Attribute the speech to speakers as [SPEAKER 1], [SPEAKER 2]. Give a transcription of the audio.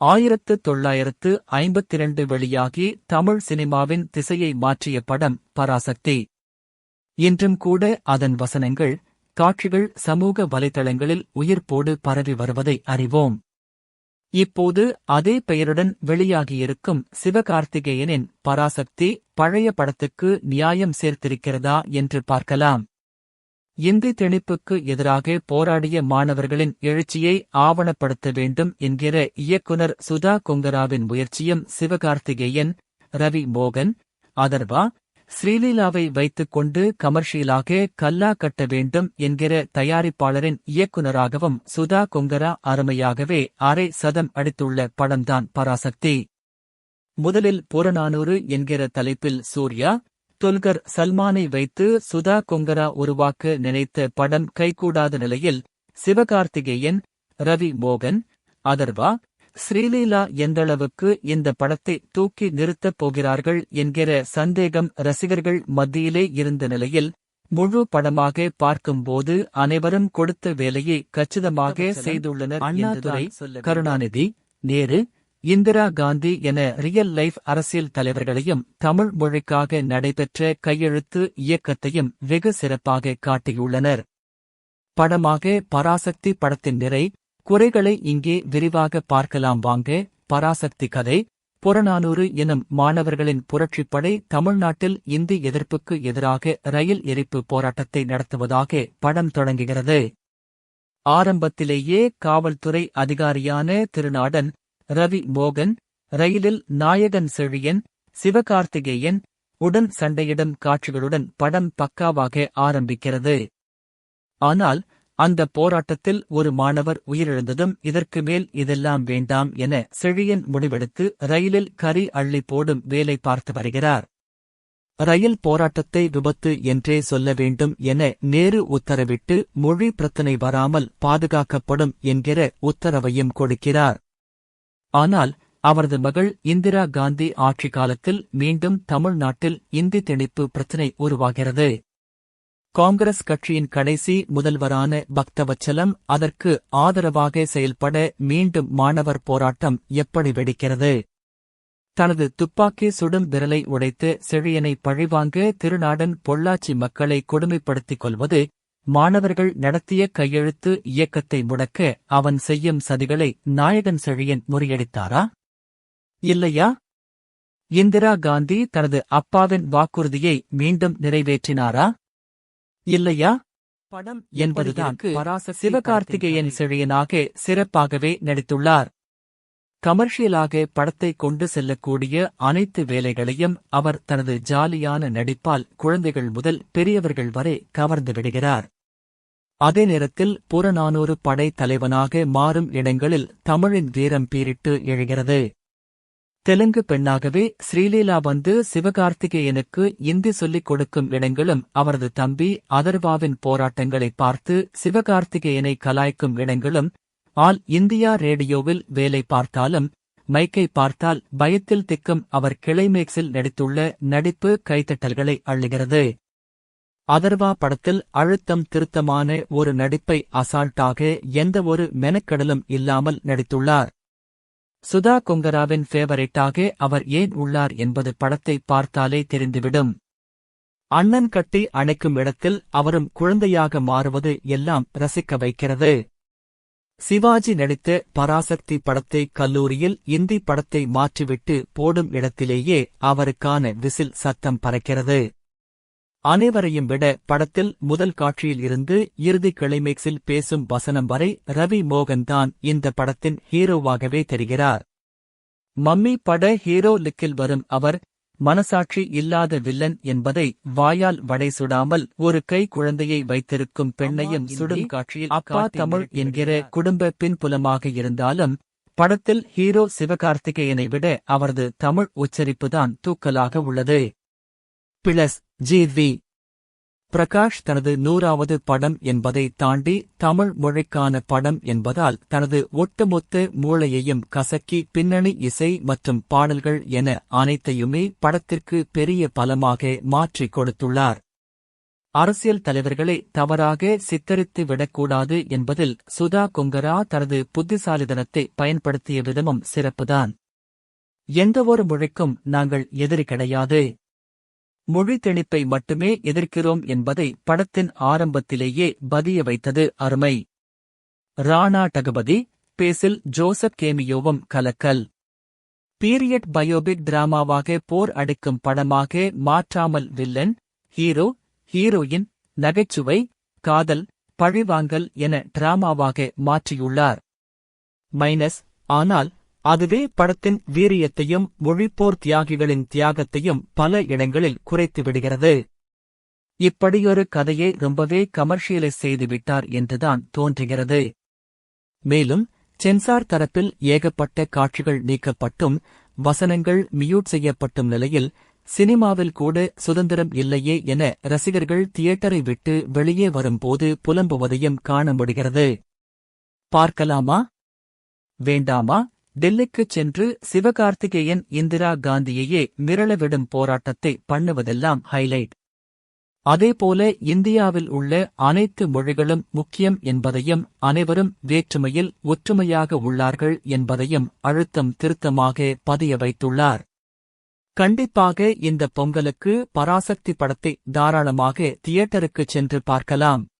[SPEAKER 1] ஆயிரத்து தொள்ளாயிரத்து ஐம்பத்திரண்டு வெளியாகி தமிழ் சினிமாவின் திசையை மாற்றிய படம் பராசக்தி. இன்றும் கூட அதன் வசனங்கள் காட்சிகள் சமூக வலைதளங்களில் உயிர்ப்போடு பரவி வருவதை அறிவோம். இப்போது அதே பெயருடன் வெளியாகியிருக்கும் சிவகார்த்திகேயனின் பராசக்தி பழைய படத்துக்கு நியாயம் சேர்த்திருக்கிறதா என்று பார்க்கலாம். இந்தி திணிப்புக்கு எதிராக போராடிய மாணவர்களின் எழுச்சியை ஆவணப்படுத்த வேண்டும் என்கிற இயக்குனர் சுதா கொங்கராவின் முயற்சியும் சிவகார்த்திகேயன் ரவி மோகன் அதர்வா ஸ்ரீலீலாவை வைத்துக் கொண்டு கமர்ஷியலாக கல்லா கட்ட வேண்டும் என்கிற தயாரிப்பாளரின் இயக்குநராகவும் சுதா கொங்கரா அருமையாகவே அரை சதம் அடித்துள்ள படம்தான் பராசக்தி. முதலில் புறநானூறு என்கிற தலைப்பில் சூர்யா தொல்கர் சல்மானை வைத்து சுதா கொங்கரா உருவாக்க நினைத்த படம் கைகூடாத நிலையில் சிவகார்த்திகேயன் ரவி மோகன் அதர்வா ஸ்ரீலீலா எந்தளவுக்கு இந்த படத்தை தூக்கி நிறுத்தப் போகிறார்கள் என்கிற சந்தேகம் ரசிகர்கள் மத்தியிலே இருந்த நிலையில் முழு படமாக பார்க்கும்போது அனைவரும் கொடுத்த வேலையை கச்சிதமாக செய்துள்ளனர் அண்ணாதுரை கருணாநிதி நேரு இந்திரா காந்தி என ரியல் லைஃப் அரசியல் தலைவர்களையும் தமிழ் மொழிக்காக நடைபெற்ற கையெழுத்து இயக்கத்தையும் வெகு சிறப்பாக காட்டியுள்ளனர். படமாக பராசக்தி படத்தின் நிறை குறைகளை இங்கே விரிவாக பார்க்கலாம் வாங்க பராசக்தி கதை புறநானூறு எனும் மாணவர்களின் புரட்சிப்படை தமிழ்நாட்டில் இந்தி எதிர்ப்புக்கு எதிராக ரயில் எரிப்பு போராட்டத்தை நடத்துவதாக படம் தொடங்குகிறது. ஆரம்பத்திலேயே காவல்துறை அதிகாரியான திருநாடன் ரவி மோகன் ரயிலில் நாயகன் செழியன் சிவகார்த்திகேயன் உடன் சண்டையிடும் காட்சிகளுடன் படம் பக்காவாக ஆரம்பிக்கிறது. ஆனால் அந்த போராட்டத்தில் ஒரு மாணவர் உயிரிழந்ததும் இதற்கு மேல் இதெல்லாம் வேண்டாம் என செழியன் முடிவெடுத்து ரயிலில் கரி அள்ளி போடும் வேலை பார்த்து வருகிறார். ரயில் போராட்டத்தை விபத்து என்றே சொல்ல வேண்டும் என நேரு உத்தரவிட்டு மொழி பிரச்சினை வராமல் பாதுகாக்கப்படும் என்கிற உத்தரவையும் கொடுக்கிறார். ஆனால் அவரது மகள் இந்திரா காந்தி ஆட்சி காலத்தில் மீண்டும் தமிழ்நாட்டில் இந்தி திணிப்பு பிரச்சினை உருவாகிறது. காங்கிரஸ் கட்சியின் கடைசி முதல்வரான பக்தவச்சலம் அதற்கு ஆதரவாக செயல்பட மீண்டும் மாணவர் போராட்டம் எப்படி வெடிக்கிறது? தனது துப்பாக்கி சுடும் விரலை உடைத்து செழியனை பழிவாங்க திருநாடன் பொள்ளாச்சி மக்களை கொடுமைப்படுத்திக் கொள்வது மாணவர்கள் நடத்திய கையெழுத்து இயக்கத்தை முடக்க அவன் செய்யும் சதிகளை நாயகன் செழியன் முறியடித்தாரா? இல்லையா? இந்திரா காந்தி தனது அப்பாவின் வாக்குறுதியை மீண்டும் நிறைவேற்றினாரா? இல்லையா? படம் என்பதுதான் சிவகார்த்திகேயன் செழியனாக சிறப்பாகவே நடித்துள்ளார். கமர்ஷியலாக படத்தை கொண்டு செல்லக்கூடிய அனைத்து வேலைகளையும் அவர் தனது ஜாலியான நடிப்பால் குழந்தைகள் முதல் பெரியவர்கள் வரை கவர்ந்து விடுகிறார். அதே நேரத்தில் புறநானூறு படை தலைவனாக மாறும் இடங்களில் தமிழின் வீரம் பீரிட்டு எழுகிறது. தெலுங்கு பெண்ணாகவே ஸ்ரீலீலா வந்து சிவகார்த்திகேயனுக்கு இந்தி சொல்லிக் கொடுக்கும் இடங்களும் அவரது தம்பி அதர்வாவின் போராட்டங்களை பார்த்து சிவகார்த்திகேயனை கலாய்க்கும் இடங்களும் ஆல் இந்தியா ரேடியோவில் வேலை பார்த்தாலும் மைக்கை பார்த்தால் பயத்தில் திக்கும் அவர் கிளைமேக்ஸில் நடித்துள்ள நடிப்பு கைத்தட்டல்களை அள்ளுகிறது. அதர்வா படத்தில் அழுத்தம் திருத்தமான ஒரு நடிப்பை அசால்ட்டாக எந்தவொரு மெனக்கடலும் இல்லாமல் நடித்துள்ளார். சுதா கொங்கராவின் ஃபேவரேட்டாக அவர் ஏன் உள்ளார் என்பது படத்தை பார்த்தாலே தெரிந்துவிடும். அண்ணன் கட்டி அணைக்கும் இடத்தில் அவரும் குழந்தையாக மாறுவது எல்லாம் ரசிக்க வைக்கிறது. சிவாஜி நடித்த பராசக்தி படத்தை கல்லூரியில் இந்தி படத்தை மாற்றிவிட்டு போடும் இடத்திலேயே அவருக்கான விசில் சத்தம் பறக்கிறது. அனைவரையும் விட படத்தில் முதல் காட்சியில் இருந்து இறுதி கிளைமேக்ஸில் பேசும் வசனம் வரை ரவி மோகன் தான் இந்த படத்தின் ஹீரோவாகவே தெரிகிறார். மம்மி பட ஹீரோ லுக்கில் வரும் அவர் மனசாட்சி இல்லாத வில்லன் என்பதை வாயால் வடை சுடாமல் ஒரு கை குழந்தையை வைத்திருக்கும் பெண்ணையும் சுடும் காட்சியில் அப்பா தமிழ் என்கிற குடும்ப பின்புலமாக இருந்தாலும் படத்தில் ஹீரோ சிவகார்த்திகேயனை விட அவரது தமிழ் உச்சரிப்புதான் தூக்கலாக உள்ளது. Plus G we. பிரகாஷ் தனது நூறாவது படம் என்பதை தாண்டி தமிழ் மொழிக்கான படம் என்பதால் தனது ஒட்டுமொத்த மூளையையும் கசக்கி பின்னணி இசை மற்றும் பாடல்கள் என அனைத்தையுமே படத்திற்கு பெரிய பலமாக மாற்றிக் கொடுத்துள்ளார். அரசியல் தலைவர்களை தவறாக சித்தரித்து விடக்கூடாது என்பதில் சுதா கொங்கரா தனது புத்திசாலிதனத்தை பயன்படுத்திய விதமும் சிறப்புதான். எந்தவொரு மொழிக்கும் நாங்கள் எதிரி கிடையாது. மொழி திணிப்பை மட்டுமே எதிர்க்கிறோம் என்பதை படத்தின் ஆரம்பத்திலேயே பதிய வைத்தது அருமை. ராணா டகபதி பேசில் ஜோசப் கேமியோவும் கலக்கல். பீரியட் பயோபிக் டிராமாவாக போர் அடிக்கும் படமாக மாற்றாமல் வில்லன் ஹீரோ ஹீரோயின் நகைச்சுவை காதல் பழிவாங்கல் என டிராமாவாக மாற்றியுள்ளார். மைனஸ் ஆனால் அதுவே படத்தின் வீரியத்தையும் மொழிப்போர் தியாகிகளின் தியாகத்தையும் பல இடங்களில் குறைத்து விடுகிறது. இப்படியொரு கதையை ரொம்பவே கமர்ஷியலைஸ் செய்துவிட்டார் என்றுதான் தோன்றுகிறது. மேலும் சென்சார் தரப்பில் ஏகப்பட்ட காட்சிகள் நீக்கப்பட்டும் வசனங்கள் மியூட் செய்யப்பட்டும் நிலையில் சினிமாவில் கூட சுதந்திரம் இல்லையே என ரசிகர்கள் தியேட்டரை விட்டு வெளியே வரும்போது புலம்புவதையும் காண முடிகிறது. பார்க்கலாமா? வேண்டாமா? டெல்லிக்குச் சென்று சிவகார்த்திகேயன் இந்திரா காந்தியையே மிரளவிடும் போராட்டத்தை பண்ணுவதெல்லாம் ஹைலைட். அதேபோல இந்தியாவில் உள்ள அனைத்து மொழிகளும் முக்கியம் என்பதையும் அனைவரும் வேற்றுமையில் ஒற்றுமையாக உள்ளார்கள் என்பதையும் அழுத்தம் திருத்தமாக பதிய வைத்துள்ளார். கண்டிப்பாக இந்த பொங்கலுக்கு பராசக்தி படத்தை தாராளமாக தியேட்டருக்குச் சென்று பார்க்கலாம்.